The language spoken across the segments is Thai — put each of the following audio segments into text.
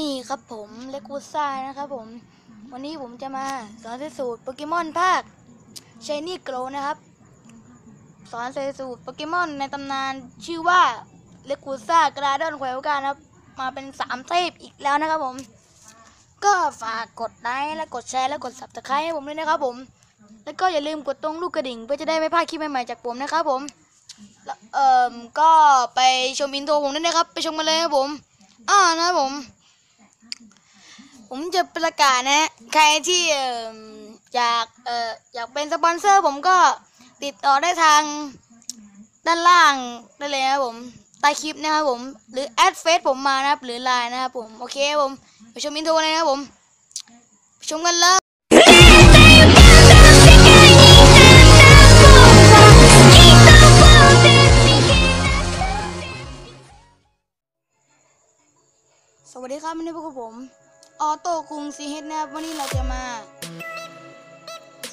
นี่ครับผมเลกูซ่านะครับผม วันนี้ผมจะมาสอนใส่สูตรโปเกมอนภาคชายนี่โกลนะครับ สอนใส่สูตรโปเกมอนในตำนานชื่อว่าเลกูซ่ากราดอนแควกานะครับ มาเป็นสามเทพอีกแล้วนะครับผม ก็ฝากกดไลค์และกดแชร์และกด subscribe ให้ผมด้วยนะครับผม แล้วก็อย่าลืมกดตรงลูกกระดิ่งเพื่อจะได้ไม่พลาดคลิปใหม่ๆจากผมนะครับผมแล้วเอ่อก็ไปชมอินโทรผมด้วยนะครับ ไปชมกันเลยครับผมอ่านะครับผม ผมจะประกาศนะใครที่ออยากเอ่ออยากเป็นสปอนเซอร์ ผมก็ติดต่อได้ทางด้านล่างได้เลยนะครับผมใต้คลิปนะครับผม หรือแอดเฟซผมมานะครับ หรือไลน์นะครับผมโอเคผมไปชมอินโทรเลยนะครับผมชมกันเลยสวัสดีครับวันนี้พบกับผม ออโต้คุงซีเฮดนะครับวันนี้เราจะมา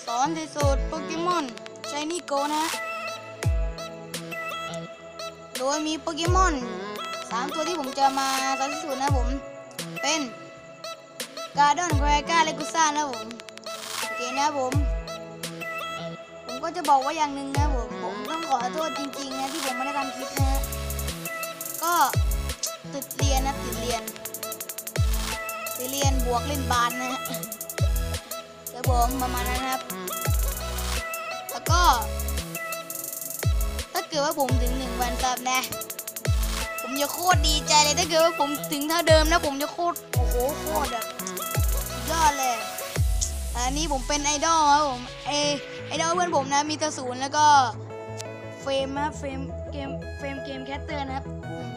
สอนในสูตรโปเกมอนชายนี่โกนะ โดยมีโปเกมอนสามตัวที่ผมจะมาสอนที่สุดนะผม เป็นการ์ดอนแควกาเลกุซ่านะผม โอเคนะผม ผมก็จะบอกว่าอย่างหนึ่งนะผม ผมต้องขอโทษจริงๆนะที่ผมไม่ได้ทำคลิปนะก็ติดเรียนนะติดเรียน ไปเรียนบวกเล่นบาสนะฮะครับผมประมาณนั้นครับ แล้วก็ ถ้าเกิดว่าผมถึงหนึ่งวันซับนะ ผมจะโคตรดีใจเลยถ้าเกิดว่าผมถึงเท่าเดิมนะ ผมจะโคตรโอ้โหโคตรแบบยอดเลยอันนี้ผมเป็นไอดอลครับผมไอไอดอลเพื่อนผมนะมีตะศูนย์แล้วก็เฟรมนะเฟรมเกมเฟรมเกมแคสเตอร์นะครับ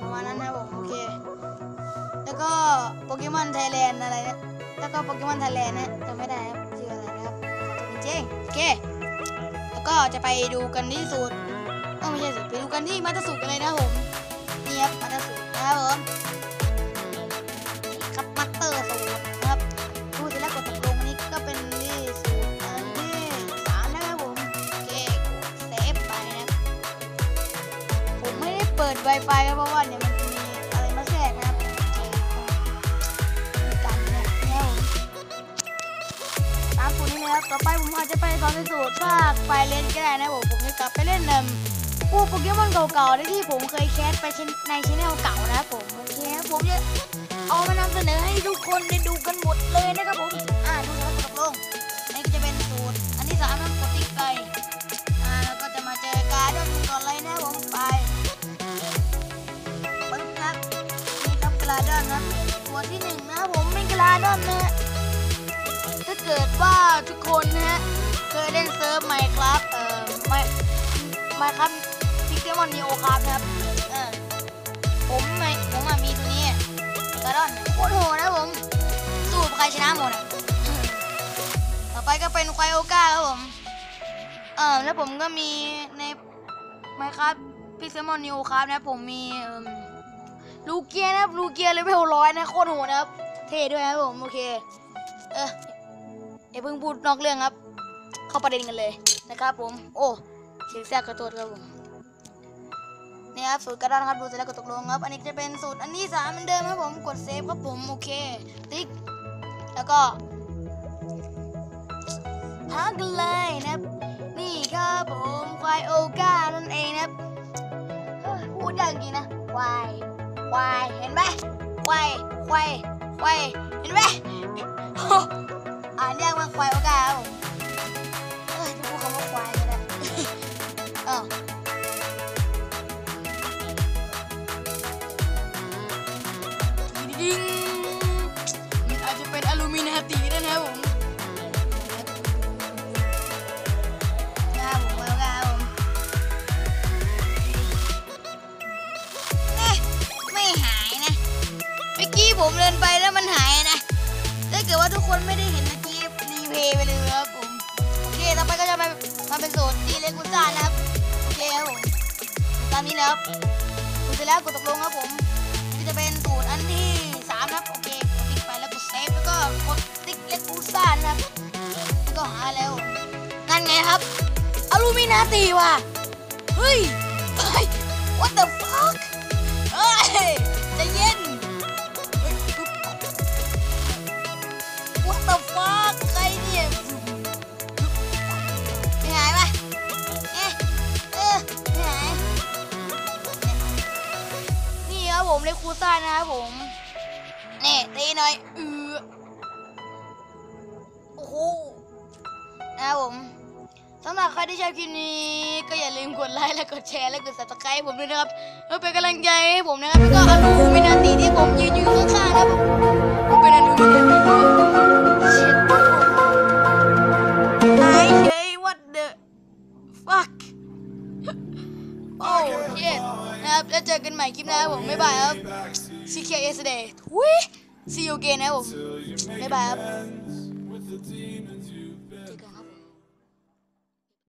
ประมาณนั้นนะครับผมโอเค แล้วก็โปเกมอนไทยแลนด์อะไรนะแล้วก็โปเกมอนไทยแลนด์นะจำไม่ได้ครับชื่ออะไรนะครับขอโทษจริงโอเค แล้วก็จะไปดูกันที่สูตรเออไม่ใช่สิไปดูกันที่มาตสูตรกันเลยนะผมนี่ครับมาตสูตรนะครับผมครับมาสเตอร์สูตรนะครับดูเสร็จแล้วกดตกลงนี้ก็เป็นที่สูตรอันที่สามนะครับผมโอเคกดเซฟไปนะผมไม่ได้เปิด Wi-Fi ครับเพราะว่าเนี่ย ตามสูตรนี้นะครับ ต่อไปผมอาจจะไปสอนในสูตรภาคไฟเลนก็ได้นะผมผมจะกลับไปเล่นเอ่มพวกโปเกมอนเก่าๆที่ผมเคยแคสไปในชแนลเก่านะผมโอเคครับผมจะเอามานำเสนอให้ทุกคนได้ดูกันหมดเลยนะครับผม อ่าดูแล้วตกลงนนี้ก็จะเป็นสูตร อันที่สามนะกดติ๊กไปอ่าแล้วก็จะมาเจอการ์ดก่อนเลยนะผมไปปึ๊บครับนี่ครับกระดอนนะตัวที่หนึ่งนะผมเป็นกระดอนนะ เกิดว่าทุกคนนะฮะเคยเล่นเซิร์ฟไหมครับเอ่อไม่ไม่ครับพิกเซมอนนีโอครับนะครับเออผมไม่ผมอะมีตัวนี้กระดอนโคตรโหดนะผมสู้ใครชนะหมดอะต่อไปก็เป็นควายโอกาครับผมเออแล้วผมก็มีในไมครับพิกเซมอนนีโอครับนะผมมีลูเกียนะครับลูเกียเลเวลร้อยนะโคตรโหดนะครับเท่ด้วยครับผม โอเค เออ อย่าเพิ่งพูดนอกเรื่องครับ เข้าประเด็นกันเลยนะครับ ผม โอ้เสียงแทรกขอโทษครับผมนี่ครับสูตรกระดานครับดูเสร็จแล้วกดตกลงครับ อันนี้จะเป็นสูตรอันที่สามเหมือนเดิมครับผมกดเซฟครับผมโอเค ติ๊กแล้วก็พักกันเลยนะครับ นี่ครับผมควายโอกานั่นเองนะครับพูดยากจริงนะควายควายเห็นไหมควายควายควายเห็นไหมิงมันอาจจะเป็นอลูมิเนาตีได้นะครับผมผมแล้วครับผมเอ๊ะไม่หายนะเมื่อกี้ผมเดินไปแล้วมันหายนะถ้าเกิดว่าทุกคนไม่ได้เห็นเมื่อกี้รีเพย์ไปเลยครับผม โอเคต่อไปก็จะมามาเป็นสูตรดีเลกุซ่านะครับ โอเคครับผมตามนี้แล้วครับกดเสร็จแล้วกดตกลงครับผมนี่จะเป็นสูตรอันที่ั่นไงครับ อลูมินาตีว่ะ เฮ้ยไฮ้ย what the fuck เฮ้ยจะเย็น what the fuck ใครเนี่ยไม่หายปะเอ๊เออไม่หาย นี่ครับผมเลคูซ่านะครับผมนี่ตีหน่อยออโอ้โหนะครับผม สำหรับใครที่ชอบคลิปนี้ ก็อย่าลืมกดไลค์และกดแชร์และกด subscribe ผมด้วยนะครับเพื่อเป็นกำลังใจให้ผมนะครับแล้วก็อนูมินาตีที่ผมยืนอยู่ข้างๆนะครับผมผมเป็นอนูมินาตีด้วยเช็ดไอเย้ย what the fuck โอ้เย็ดนะครับแล้วเจอกันใหม่คลิปหน้าครับผมบ๊ายบายครับ CKS Day ทุย see you again นะครับผมบ๊ายบายครับ